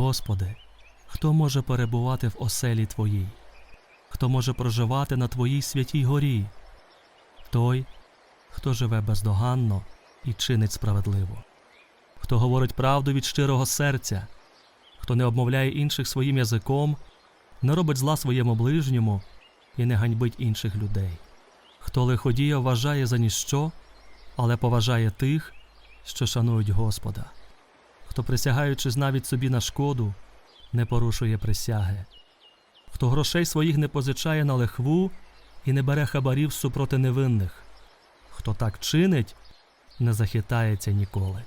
Господи, хто може перебувати в оселі Твоїй? Хто може проживати на Твоїй святій горі? Той, хто живе бездоганно і чинить справедливо, хто говорить правду від щирого серця, хто не обмовляє інших своїм язиком, не робить зла своєму ближньому і не ганьбить інших людей, хто лиходія вважає за ніщо, але поважає тих, що шанують Господа, хто, присягаючись навіть собі на шкоду, не порушує присяги, хто грошей своїх не позичає на лихву і не бере хабарів супроти невинних, хто так чинить, не захитається ніколи.